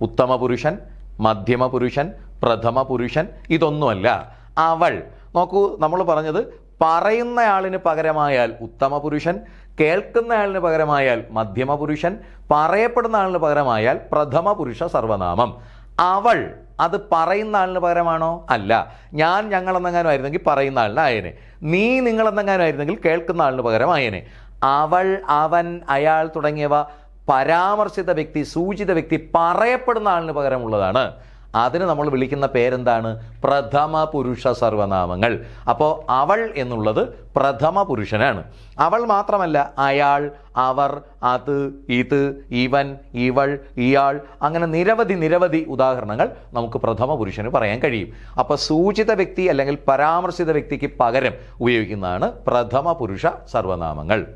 ഉത്തമ പുരുഷൻ മധ്യമ പുരുഷൻ പ്രഥമ പുരുഷൻ ഇതൊന്നുമല്ല. അവൾ നോക്കൂ നമ്മൾ പറഞ്ഞത് പറയുന്നയാളിന് പകരമായാൽ ഉത്തമ പുരുഷൻ കേൾക്കുന്നയാളിന് പകരമായാൽ മധ്യമ പുരുഷൻ പറയപ്പെടുന്ന ആളിന് പകരമായാൽ പ്രഥമ പുരുഷ സർവനാമം. അവൾ അത് പറയുന്ന ആളിന് പകരമാണോ? അല്ല. ഞാൻ ഞങ്ങൾ എന്നെങ്ങാനും ആയിരുന്നെങ്കിൽ പറയുന്ന ആളിന് ആയനെ. നീ നിങ്ങൾ എന്നെങ്ങാനും ആയിരുന്നെങ്കിൽ കേൾക്കുന്ന ആളിന് പകരം ആയനെ. അവൾ അവൻ അയാൾ തുടങ്ങിയവ പരാമർശിത വ്യക്തി സൂചിത വ്യക്തി പറയപ്പെടുന്ന ആളിന് പകരമുള്ളതാണ്. അതിന് നമ്മൾ വിളിക്കുന്ന പേരെന്താണ്? പ്രഥമ പുരുഷ സർവനാമങ്ങൾ. അപ്പോൾ അവൾ എന്നുള്ളത് പ്രഥമ പുരുഷനാണ്. അവൾ മാത്രമല്ല അയാൾ അവർ അത് ഇത് ഇവൻ ഇവൾ ഇയാൾ അങ്ങനെ നിരവധി നിരവധി ഉദാഹരണങ്ങൾ നമുക്ക് പ്രഥമ പുരുഷന് പറയാൻ കഴിയും. അപ്പോൾ സൂചിത വ്യക്തി അല്ലെങ്കിൽ പരാമർശിത വ്യക്തിക്ക് പകരം ഉപയോഗിക്കുന്നതാണ് പ്രഥമ പുരുഷ സർവനാമങ്ങൾ.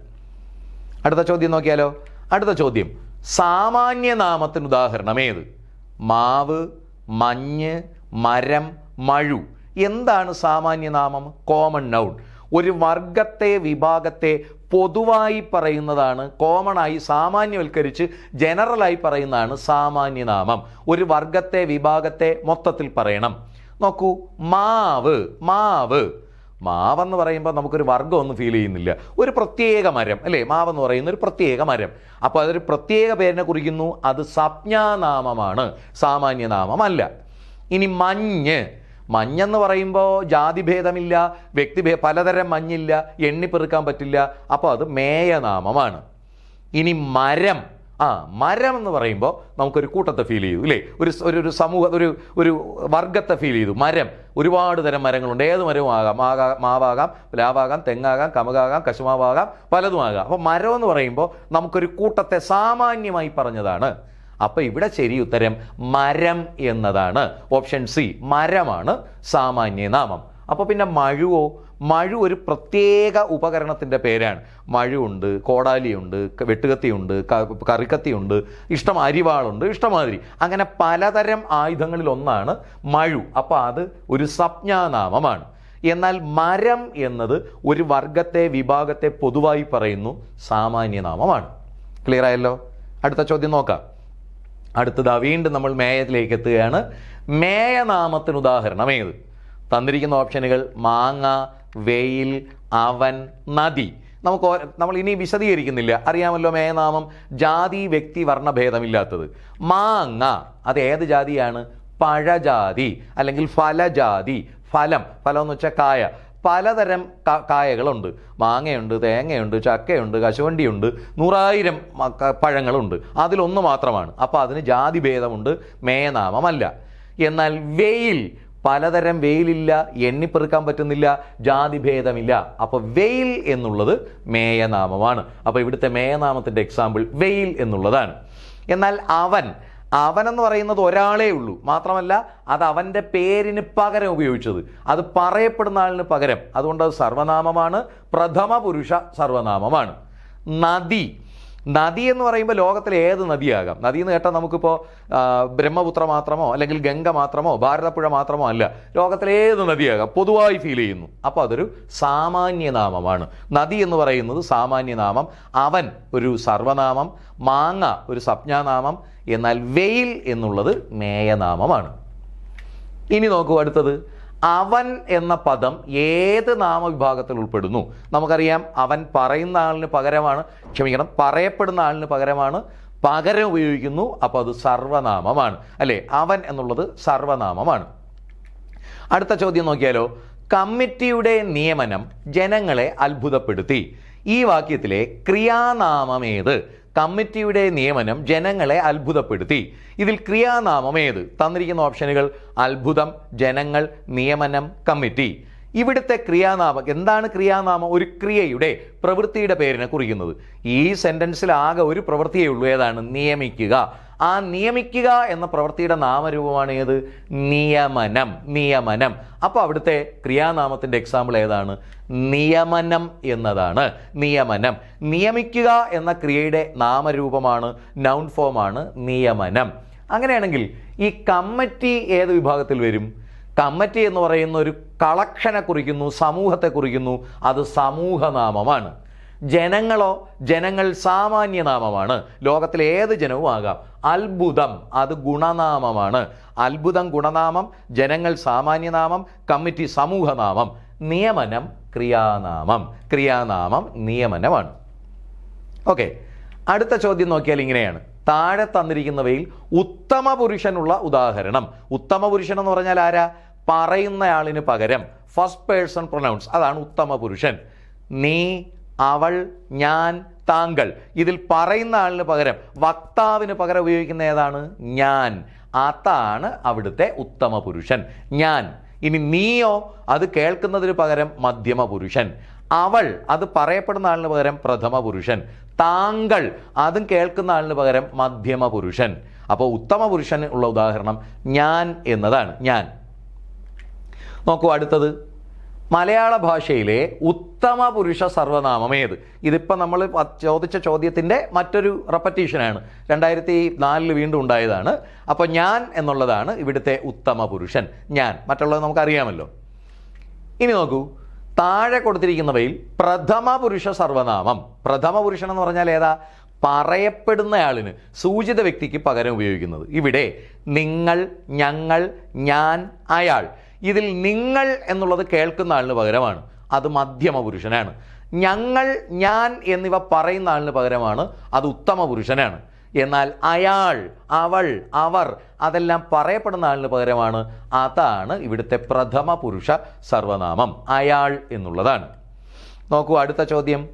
അടുത്ത ചോദ്യം നോക്കിയാലോ? അടുത്ത ചോദ്യം. സാമാന്യനാമത്തിന് ഉദാഹരണം ഏത്? മാവ് മഞ്ഞ് മരം മഴു. എന്താണ് സാമാന്യനാമം കോമൺ നൗൺ ഒരു വർഗത്തെ വിഭാഗത്തെ പൊതുവായി പറയുന്നതാണ് കോമൺ ആയി സാമാന്യവൽക്കരിച്ച് ജനറലായി പറയുന്നതാണ് സാമാന്യനാമം ഒരു വർഗത്തെ വിഭാഗത്തെ മൊത്തത്തിൽ പറയണം. നോക്കൂ മാവ് മാവ്. മാവെന്ന് പറയുമ്പോൾ നമുക്കൊരു വർഗമൊന്നും ഫീൽ ചെയ്യുന്നില്ല. ഒരു പ്രത്യേക മരം അല്ലേ? മാവെന്ന് പറയുന്ന ഒരു പ്രത്യേക മരം. അപ്പോൾ അതൊരു പ്രത്യേക പേരിനെ കുറിക്കുന്നു. അത് സംജ്ഞാനാമമാണ്. സാമാന്യനാമമല്ല. ഇനി മഞ്ഞ്. മഞ്ഞെന്ന് പറയുമ്പോൾ ജാതിഭേദമില്ല വ്യക്തിഭേ പലതരം മഞ്ഞില്ല എണ്ണിപ്പെറുക്കാൻ പറ്റില്ല. അപ്പോൾ അത് മേയനാമമാണ്. ഇനി മരം. ആ മരം എന്ന് പറയുമ്പോൾ നമുക്കൊരു കൂട്ടത്തെ ഫീൽ ചെയ്തു ഒരു ഒരു ഒരു സമൂഹ ഒരു ഒരു വർഗത്തെ ഫീൽ ചെയ്തു. മരം. ഒരുപാട് തരം മരങ്ങളുണ്ട്. ഏത് മരവും ആകാം. മാകാ മാവാകാം പ്ലാവാകാം തെങ്ങാകാം കമുകാകാം കശുമാവാകാം പലതും ആകാം. അപ്പോൾ മരം എന്ന് പറയുമ്പോൾ നമുക്കൊരു കൂട്ടത്തെ സാമാന്യമായി പറഞ്ഞതാണ്. അപ്പോൾ ഇവിടെ ശരി ഉത്തരം മരം എന്നതാണ്. ഓപ്ഷൻ സി മരമാണ് സാമാന്യനാമം അപ്പോൾ പിന്നെ മഴുവോ? മഴു ഒരു പ്രത്യേക ഉപകരണത്തിന്റെ പേരാണ്. മഴുണ്ട് കോടാലിയുണ്ട് വെട്ടുകത്തിയുണ്ട് കറിക്കത്തിയുണ്ട് ഇഷ്ടം അരിവാളുണ്ട് ഇഷ്ടമാതിരി. അങ്ങനെ പലതരം ആയുധങ്ങളിൽ ഒന്നാണ് മഴു. അപ്പോൾ അത് ഒരു സംജ്ഞാനാമമാണ്. എന്നാൽ മരം എന്നത് ഒരു വർഗത്തെ വിഭാഗത്തെ പൊതുവായി പറയുന്നു സാമാന്യനാമമാണ്. ക്ലിയർ ആയല്ലോ? അടുത്ത ചോദ്യം നോക്കാം. അടുത്തതാ വീണ്ടും നമ്മൾ മേയത്തിലേക്ക് എത്തുകയാണ് മേയനാമത്തിന് ഉദാഹരണം ഏത്? തന്നിരിക്കുന്ന ഓപ്ഷനുകൾ മാങ്ങ വെയിൽ അവൻ നദി. നമുക്ക് നമ്മൾ ഇനി വിശദീകരിക്കുന്നില്ല. അറിയാമല്ലോ മേനാമം ജാതി വ്യക്തി വർണഭേദമില്ലാത്തത്. മാങ്ങ അത് ഏത് ജാതിയാണ്? പഴജാതി അല്ലെങ്കിൽ ഫലജാതി. ഫലം. ഫലം എന്ന് വെച്ചാൽ കായ. പലതരം കായകളുണ്ട്. മാങ്ങയുണ്ട് തേങ്ങയുണ്ട് ചക്കയുണ്ട് കശുവണ്ടിയുണ്ട്. നൂറായിരം പഴങ്ങളുണ്ട്. അതിലൊന്ന് മാത്രമാണ്. അപ്പോൾ അതിന് ജാതി ഭേദമുണ്ട് മേയനാമമല്ല. എന്നാൽ വെയിൽ പലതരം വെയിലില്ല എണ്ണിപ്പെറുക്കാൻ പറ്റുന്നില്ല ജാതി ഭേദമില്ല. അപ്പോൾ വെയിൽ എന്നുള്ളത് മേയനാമമാണ്. അപ്പോൾ ഇവിടുത്തെ മേയനാമത്തിന്റെ എക്സാമ്പിൾ വെയിൽ എന്നുള്ളതാണ്. എന്നാൽ അവൻ അവൻ എന്ന് പറയുന്നത് ഒരാളേ ഉള്ളൂ. മാത്രമല്ല അത് അവന്റെ പേരിന് പകരം ഉപയോഗിച്ചത്. അത് പറയപ്പെടുന്ന ആളിന് പകരം. അതുകൊണ്ട് അത് സർവനാമമാണ്. പ്രഥമ പുരുഷ സർവനാമമാണ്. നദി നദി എന്ന് പറയുമ്പോൾ ലോകത്തിലെ ഏത് നദിയാകാം? നദി എന്ന് കേട്ടാൽ നമുക്കിപ്പോൾ ബ്രഹ്മപുത്ര മാത്രമോ അല്ലെങ്കിൽ ഗംഗ മാത്രമോ ഭാരതപ്പുഴ മാത്രമോ അല്ല ലോകത്തിലെ ഏത് നദിയാകാം? പൊതുവായി ഫീൽ ചെയ്യുന്നു. അപ്പോൾ അതൊരു സാമാന്യനാമമാണ് നദി എന്ന് പറയുന്നത് സാമാന്യനാമം അവൻ ഒരു സർവനാമം. മാങ്ങ ഒരു സപ്ഞാനാമം എന്നാൽ വെയിൽ എന്നുള്ളത് മേയനാമമാണ്. ഇനി നോക്കൂ അടുത്തത്. അവൻ എന്ന പദം ഏത് നാമവിഭാഗത്തിൽ ഉൾപ്പെടുന്നു? നമുക്കറിയാം അവൻ പറയുന്ന ആളിന് പകരമാണ് ക്ഷമിക്കണം പറയപ്പെടുന്ന ആളിന് പകരമാണ് പകരം ഉപയോഗിക്കുന്നു അപ്പോൾ അത് സർവനാമമാണ്. അല്ലേ? അവൻ എന്നുള്ളത് സർവനാമമാണ്. അടുത്ത ചോദ്യം നോക്കിയാലോ. കമ്മിറ്റിയുടെ നിയമനം ജനങ്ങളെ അത്ഭുതപ്പെടുത്തി. ഈ വാക്യത്തിലെ ക്രിയാനാമം ഏത്? കമ്മിറ്റിയുടെ നിയമനം ജനങ്ങളെ അത്ഭുതപ്പെടുത്തി. ഇതിൽ ക്രിയാനാമം ഏത്? തന്നിരിക്കുന്ന ഓപ്ഷനുകൾ അത്ഭുതം ജനങ്ങൾ നിയമനം കമ്മിറ്റി. ഇവിടുത്തെ ക്രിയാനാമം എന്താണ് ക്രിയാനാമം? ഒരു ക്രിയയുടെ പ്രവൃത്തിയുടെ പേരിനെ കുറിക്കുന്നത്. ഈ സെന്റൻസിൽ ആകെ ഒരു പ്രവൃത്തിയേ ഉള്ളൂ. ഏതാണ്? നിയമിക്കുക. ആ നിയമിക്കുക എന്ന പ്രവൃത്തിയുടെ നാമരൂപമാണ് ഏത്? നിയമനം. നിയമനം. അപ്പോൾ അവിടുത്തെ ക്രിയാനാമത്തിന്റെ എക്സാമ്പിൾ ഏതാണ്? നിയമനം എന്നതാണ്. നിയമനം. നിയമിക്കുക എന്ന ക്രിയയുടെ നാമരൂപമാണ് നൗൺ ഫോമാണ് നിയമനം. അങ്ങനെയാണെങ്കിൽ ഈ കമ്മിറ്റി ഏത് വിഭാഗത്തിൽ വരും? കമ്മിറ്റി എന്ന് പറയുന്ന ഒരു കളക്ഷനെ കുറിക്കുന്നു സമൂഹത്തെ കുറിക്കുന്നു അത് സമൂഹനാമമാണ്. ജനങ്ങളോ ജനങ്ങൾ സാമാന്യനാമമാണ് ലോകത്തിലെ ഏത് ജനവും ആകാം. അത്ഭുതം അത് ഗുണനാമമാണ്. അത്ഭുതം ഗുണനാമം ജനങ്ങൾ സാമാന്യനാമം കമ്മിറ്റി സമൂഹനാമം നിയമനം ക്രിയാനാമം. ക്രിയാനാമം നിയമനമാണ്. ഓക്കെ അടുത്ത ചോദ്യം നോക്കിയാൽ ഇങ്ങനെയാണ്. താഴെ തന്നിരിക്കുന്നവയിൽ ഉത്തമ പുരുഷനുള്ള ഉദാഹരണം. ഉത്തമ പുരുഷൻ എന്ന് പറഞ്ഞാൽ ആരാ? പറയുന്നയാളിന് പകരം ഫസ്റ്റ് പേഴ്സൺ പ്രൊനൗൺസ് അതാണ് ഉത്തമ പുരുഷൻ. നീ അവൾ ഞാൻ താങ്കൾ. ഇതിൽ പറയുന്ന ആളിന് പകരം വക്താവിന് പകരം ഉപയോഗിക്കുന്ന ഏതാണ്? ഞാൻ. അതാണ് അവിടുത്തെ ഉത്തമ പുരുഷൻ. ഞാൻ. ഇനി നീയോ അത് കേൾക്കുന്നതിന് പകരം മധ്യമ പുരുഷൻ. അവൾ അത് പറയപ്പെടുന്ന ആളിന് പകരം പ്രഥമ പുരുഷൻ. താങ്കൾ അതും കേൾക്കുന്ന ആളിന് പകരം മധ്യമ പുരുഷൻ. അപ്പോൾ ഉത്തമ പുരുഷൻ ഉള്ള ഉദാഹരണം ഞാൻ എന്നതാണ്. ഞാൻ. നോക്കൂ അടുത്തത്. മലയാള ഭാഷയിലെ ഉത്തമ പുരുഷ സർവനാമം ഏത്? ഇതിപ്പോൾ നമ്മൾ ചോദിച്ച ചോദ്യത്തിന്റെ മറ്റൊരു റെപ്പറ്റീഷനാണ് രണ്ടായിരത്തി നാലിൽ വീണ്ടും ഉണ്ടായതാണ്. അപ്പോൾ ഞാൻ എന്നുള്ളതാണ് ഇവിടുത്തെ ഉത്തമ പുരുഷൻ. ഞാൻ. മറ്റുള്ളത് നമുക്കറിയാമല്ലോ. ഇനി നോക്കൂ. താഴെ കൊടുത്തിരിക്കുന്നവയിൽ പ്രഥമ പുരുഷ സർവനാമം. പ്രഥമ പുരുഷൻ എന്ന് പറഞ്ഞാൽ ഏതാ? പറയപ്പെടുന്നയാളിന് സൂചിത വ്യക്തിക്ക് പകരം ഉപയോഗിക്കുന്നത്. ഇവിടെ നിങ്ങൾ ഞങ്ങൾ ഞാൻ അയാൾ. ഇതിൽ നിങ്ങൾ എന്നുള്ളത് കേൾക്കുന്ന ആളിന് പകരമാണ്. അത് മധ്യമ പുരുഷനാണ്. ഞങ്ങൾ ഞാൻ എന്നിവ പറയുന്ന ആളിന് പകരമാണ്. അത് ഉത്തമ പുരുഷനാണ്. എന്നാൽ അയാൾ അവൾ അവർ അതെല്ലാം പറയപ്പെടുന്ന ആളിന് പകരമാണ്. അതാണ് ഇവിടുത്തെ പ്രഥമ പുരുഷ സർവനാമം. അയാൾ എന്നുള്ളതാണ്. നോക്കൂ അടുത്ത ചോദ്യം.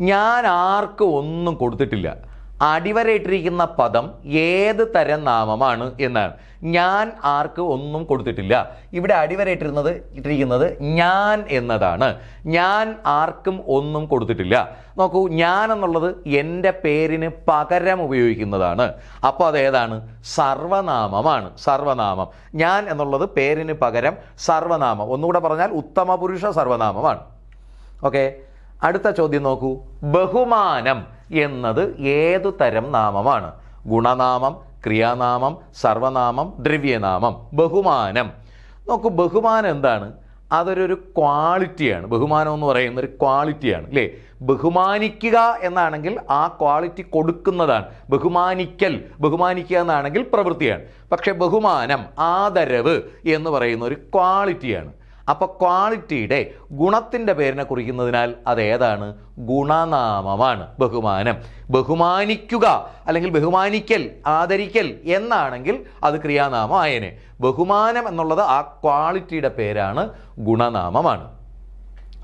ഞാൻ ആർക്കും ഒന്നും കൊടുത്തിട്ടില്ല. അടിവരയിട്ടിരിക്കുന്ന പദം ഏത് തരം നാമമാണ് എന്നാണ്. ഞാൻ ആർക്ക് ഒന്നും കൊടുത്തിട്ടില്ല. ഇവിടെ അടിവരയിട്ടിരുന്നത് ഇട്ടിരിക്കുന്നത് ഞാൻ എന്നതാണ്. ഞാൻ ആർക്കും ഒന്നും കൊടുത്തിട്ടില്ല. നോക്കൂ ഞാൻ എന്നുള്ളത് എന്റെ പേരിന് പകരം ഉപയോഗിക്കുന്നതാണ്. അപ്പോൾ അതേതാണ് സർവനാമമാണ്. സർവനാമം. ഞാൻ എന്നുള്ളത് പേരിന് പകരം സർവനാമം. ഒന്നുകൂടെ പറഞ്ഞാൽ ഉത്തമപുരുഷ സർവനാമമാണ്. ഓക്കെ അടുത്ത ചോദ്യം നോക്കൂ. ബഹുമാനം. എന്നത് ഏതു തരം നാമമാണ്? ഗുണനാമം ക്രിയാനാമം സർവനാമം ദ്രവ്യനാമം ബഹുമാനം. നോക്കൂ ബഹുമാനം എന്താണ്? അതൊരു ക്വാളിറ്റിയാണ്. ബഹുമാനം എന്ന് പറയുന്ന ഒരു ക്വാളിറ്റിയാണ് അല്ലേ? ബഹുമാനിക്കുക എന്നാണെങ്കിൽ ആ ക്വാളിറ്റി കൊടുക്കുന്നതാണ്. ബഹുമാനിക്കൽ ബഹുമാനിക്കുക എന്നാണെങ്കിൽ പ്രവൃത്തിയാണ്. പക്ഷേ ബഹുമാനം ആദരവ് എന്ന് പറയുന്ന ഒരു ക്വാളിറ്റിയാണ്. അപ്പൊ ക്വാളിറ്റിയുടെ ഗുണത്തിന്റെ പേരിനെ കുറിക്കുന്നതിനാൽ അത് ഏതാണ്? ഗുണനാമമാണ്. ബഹുമാനം. ബഹുമാനിക്കുക അല്ലെങ്കിൽ ബഹുമാനിക്കൽ ആദരിക്കൽ എന്നാണെങ്കിൽ അത് ക്രിയാനാമം ആയനെ ബഹുമാനം എന്നുള്ളത് ആ ക്വാളിറ്റിയുടെ പേരാണ് ഗുണനാമമാണ്.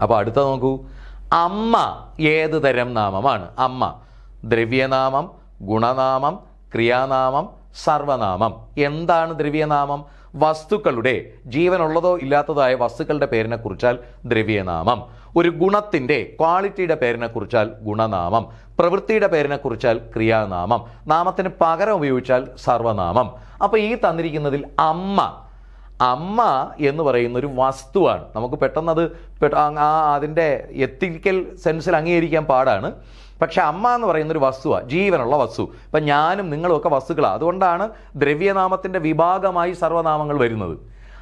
അപ്പോൾ അടുത്ത നോക്കൂ. അമ്മ ഏത് തരം നാമമാണ്? അമ്മ ദ്രവ്യനാമം ഗുണനാമം ക്രിയാനാമം സർവനാമം. എന്താണ് ദ്രവ്യനാമം? വസ്തുക്കളുടെ ജീവനുള്ളതോ ഇല്ലാത്തതായ വസ്തുക്കളുടെ പേരിനെ കുറിച്ചാൽ ദ്രവ്യനാമം. ഒരു ഗുണത്തിന്റെ ക്വാളിറ്റിയുടെ പേരിനെ കുറിച്ചാൽ ഗുണനാമം. പ്രവൃത്തിയുടെ പേരിനെ കുറിച്ചാൽ ക്രിയാനാമം. നാമത്തിന് പകരം ഉപയോഗിച്ചാൽ സർവനാമം. അപ്പോൾ ഈ തന്നിരിക്കുന്നതിൽ അമ്മ. അമ്മ എന്ന് പറയുന്ന ഒരു വസ്തുവാണ്. നമുക്ക് പെട്ടെന്ന് അത് അതിന്റെ എത്തിക്കൽ സെൻസിൽ അംഗീകരിക്കാൻ പാടാണ്. പക്ഷെ അമ്മ എന്ന് പറയുന്ന ഒരു വസ്തുവാണ് ജീവനുള്ള വസ്തു. ഇപ്പം ഞാനും നിങ്ങളും ഒക്കെ വസ്തുക്കളാണ് അതുകൊണ്ടാണ് ദ്രവ്യനാമത്തിന്റെ വിഭാഗമായി സർവനാമങ്ങൾ വരുന്നത്.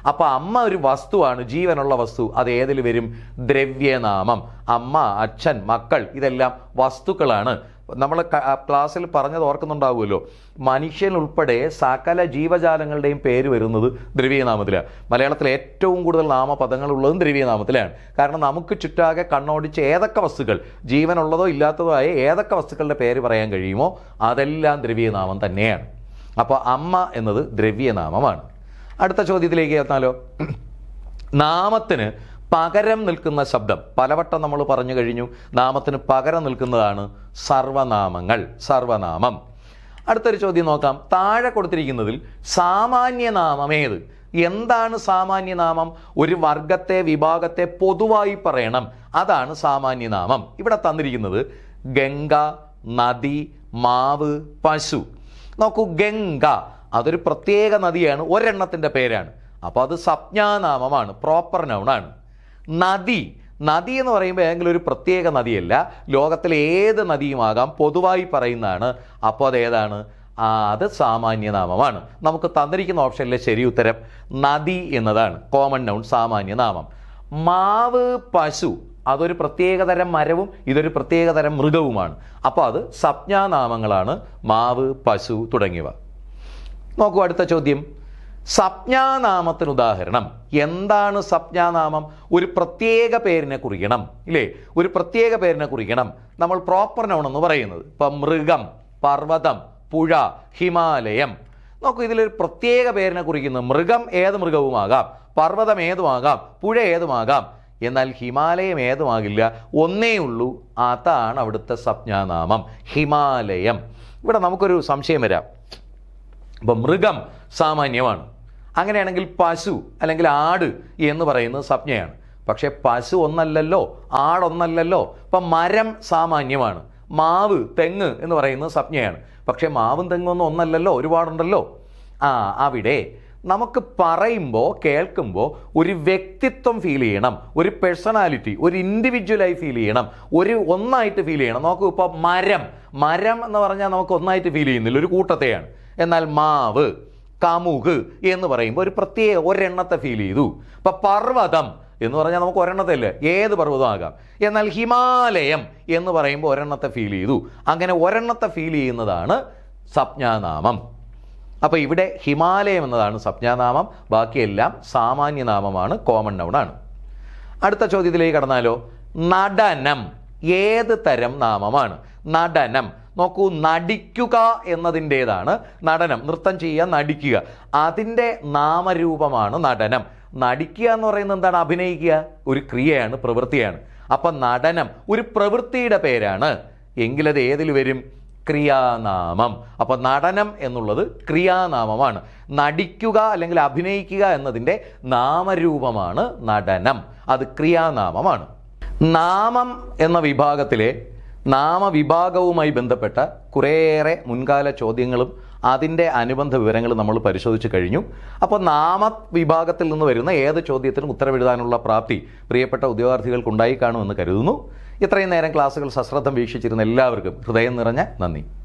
അപ്പോൾ അമ്മ ഒരു വസ്തുവാണ് ജീവനുള്ള വസ്തു. അത് ഏതിൽ വരും? ദ്രവ്യനാമം. അമ്മ അച്ഛൻ മക്കൾ ഇതെല്ലാം വസ്തുക്കളാണ്. നമ്മൾ ക്ലാസ്സിൽ പറഞ്ഞത് ഓർക്കുന്നുണ്ടാവുമല്ലോ. മനുഷ്യൻ ഉൾപ്പെടെ സകല ജീവജാലങ്ങളുടെയും പേര് വരുന്നത് ദ്രവ്യനാമത്തിലാണ്. മലയാളത്തിൽ ഏറ്റവും കൂടുതൽ നാമപദങ്ങളുള്ളതും ദ്രവ്യനാമത്തിലാണ്. കാരണം നമുക്ക് ചുറ്റാകെ കണ്ണോടിച്ച് ഏതൊക്കെ വസ്തുക്കൾ ജീവനുള്ളതോ ഇല്ലാത്തതോ ആയ ഏതൊക്കെ വസ്തുക്കളുടെ പേര് പറയാൻ കഴിയുമോ അതെല്ലാം ദ്രവ്യനാമം തന്നെയാണ്. അപ്പോൾ അമ്മ എന്നത് ദ്രവ്യനാമമാണ്. അടുത്ത ചോദ്യത്തിലേക്ക് എത്താലോ? നാമത്തിന് പകരം നിൽക്കുന്ന ശബ്ദം. പലവട്ടം നമ്മൾ പറഞ്ഞു കഴിഞ്ഞു നാമത്തിന് പകരം നിൽക്കുന്നതാണ് സർവനാമങ്ങൾ സർവനാമം. അടുത്തൊരു ചോദ്യം നോക്കാം. താഴെ കൊടുത്തിരിക്കുന്നതിൽ സാമാന്യനാമം ഏത്? എന്താണ് സാമാന്യനാമം ഒരു വർഗത്തെ വിഭാഗത്തെ പൊതുവായി പറയണം. അതാണ് സാമാന്യനാമം ഇവിടെ തന്നിരിക്കുന്നത് ഗംഗ നദി മാവ് പശു. നോക്കൂ ഗംഗ അതൊരു പ്രത്യേക നദിയാണ് ഒരെണ്ണത്തിന്റെ പേരാണ്. അപ്പോൾ അത് സംജ്ഞാനാമമാണ് പ്രോപ്പർ നൗണാണ് നദി. നദി എന്ന് പറയുമ്പോൾ ഏതെങ്കിലും ഒരു പ്രത്യേക നദിയല്ല. ലോകത്തിലെ ഏത് നദിയുമാകാം പൊതുവായി പറയുന്നതാണ്. അപ്പോൾ അതേതാണ് അത് സാമാന്യനാമമാണ് നമുക്ക് തന്നിരിക്കുന്ന ഓപ്ഷനിലെ ശരി ഉത്തരം നദി എന്നതാണ്. കോമൺ നൗൺ സാമാന്യനാമം മാവ് പശു അതൊരു പ്രത്യേകതരം മരവും ഇതൊരു പ്രത്യേകതരം മൃഗവുമാണ്. അപ്പോൾ അത് സംജ്ഞാനാമങ്ങളാണ്. മാവ് പശു തുടങ്ങിയവ. നോക്കൂ അടുത്ത ചോദ്യം. സംജ്ഞാനാമത്തിന് ഉദാഹരണം എന്താണ് സപ്ഞാനാമം? ഒരു പ്രത്യേക പേരിനെ കുറിക്കണം ഇല്ലേ? ഒരു പ്രത്യേക പേരിനെ കുറിക്കണം. നമ്മൾ പ്രോപ്പർ നൗൺ എന്ന് പറയുന്നത്. ഇപ്പം മൃഗം പർവതം പുഴ ഹിമാലയം. നോക്കൂ ഇതിലൊരു പ്രത്യേക പേരിനെ കുറിക്കുന്നു. മൃഗം ഏത് മൃഗവുമാകാം? പർവതം ഏതുമാകാം? പുഴ ഏതുമാകാം? എന്നാൽ ഹിമാലയം ഏതുമാകില്ല? ഒന്നേ ഉള്ളൂ. അതാണ് അവിടുത്തെ സപ്ഞാനാമം. ഹിമാലയം. ഇവിടെ നമുക്കൊരു സംശയം വരാം. അപ്പം മൃഗം സാമാന്യമാണ്. അങ്ങനെയാണെങ്കിൽ പശു അല്ലെങ്കിൽ ആട് എന്ന് പറയുന്നത് സംജ്ഞയാണ്. പക്ഷേ പശു ഒന്നല്ലല്ലോ ആടൊന്നല്ലല്ലോ ഇപ്പം മരം സാമാന്യമാണ്. മാവ് തെങ്ങ് എന്ന് പറയുന്നത് സംജ്ഞയാണ്. പക്ഷേ മാവും തെങ്ങും ഒന്നും ഒന്നല്ലല്ലോ ഒരുപാടുണ്ടല്ലോ. ആ അവിടെ നമുക്ക് പറയുമ്പോൾ കേൾക്കുമ്പോൾ ഒരു വ്യക്തിത്വം ഫീൽ ചെയ്യണം ഒരു പേഴ്സണാലിറ്റി ഒരു ഇൻഡിവിജ്വലായി ഫീൽ ചെയ്യണം ഒരു ഒന്നായിട്ട് ഫീൽ ചെയ്യണം. നോക്കൂ ഇപ്പോൾ മരം. മരം എന്ന് പറഞ്ഞാൽ നമുക്ക് ഒന്നായിട്ട് ഫീൽ ചെയ്യുന്നില്ല ഒരു കൂട്ടത്തെയാണ്. എന്നാൽ മാവ്. കമുക് എന്ന് പറയുമ്പോൾ ഒരു പ്രത്യേക ഒരെണ്ണത്തെ ഫീൽ ചെയ്തു. ഇപ്പൊ പർവതം എന്ന് പറഞ്ഞാൽ നമുക്ക് ഒരെണ്ണത്തെ അല്ലേ ഏത് പർവതമാകാം എന്നാൽ ഹിമാലയം എന്ന് പറയുമ്പോൾ ഒരെണ്ണത്തെ ഫീൽ ചെയ്തു. അങ്ങനെ ഒരെണ്ണത്തെ ഫീൽ ചെയ്യുന്നതാണ് സപ്ഞാനാമം. അപ്പോൾ ഇവിടെ ഹിമാലയം എന്നതാണ് സപ്ഞാനാമം. ബാക്കിയെല്ലാം സാമാന്യനാമമാണ് കോമൺ നൗണാണ് അടുത്ത ചോദ്യത്തിലേക്ക് കടന്നാലോ. നടനം ഏത് തരം നാമമാണ്? നടനം. നോക്കൂ നടിക്കുക എന്നതിന്റെതാണ് നടനം. നൃത്തം ചെയ്യുക നടിക്കുക. അതിന്റെ നാമരൂപമാണ് നടനം. നടിക്കുക എന്ന് പറയുന്നത് എന്താണ്? അഭിനയിക്കുക. ഒരു ക്രിയയാണ് പ്രവൃത്തിയാണ്. അപ്പം നടനം ഒരു പ്രവൃത്തിയുടെ പേരാണ്. എങ്കിലത് ഏതിൽ വരും? ക്രിയാനാമം. അപ്പോൾ നടനം എന്നുള്ളത് ക്രിയാനാമമാണ്. നടിക്കുക അല്ലെങ്കിൽ അഭിനയിക്കുക എന്നതിന്റെ നാമരൂപമാണ് നടനം. അത് ക്രിയാനാമമാണ്. നാമം എന്ന വിഭാഗത്തിലെ നാമവിഭാഗവുമായി ബന്ധപ്പെട്ട കുറേയേറെ മുൻകാല ചോദ്യങ്ങളും അതിന്റെ അനുബന്ധ വിവരങ്ങളും നമ്മൾ പരിശോധിച്ച് കഴിഞ്ഞു. അപ്പോൾ നാമ വിഭാഗത്തിൽ നിന്ന് വരുന്ന ഏത് ചോദ്യത്തിനും ഉത്തരവെഴുതാനുള്ള പ്രാപ്തി പ്രിയപ്പെട്ട ഉദ്യോഗാർത്ഥികൾക്കുണ്ടായി കാണുമെന്ന് കരുതുന്നു. ഇത്രയും നേരം ക്ലാസ്സുകൾ സശ്രദ്ധം വീക്ഷിച്ചിരുന്ന എല്ലാവർക്കും ഹൃദയം നിറഞ്ഞ നന്ദി.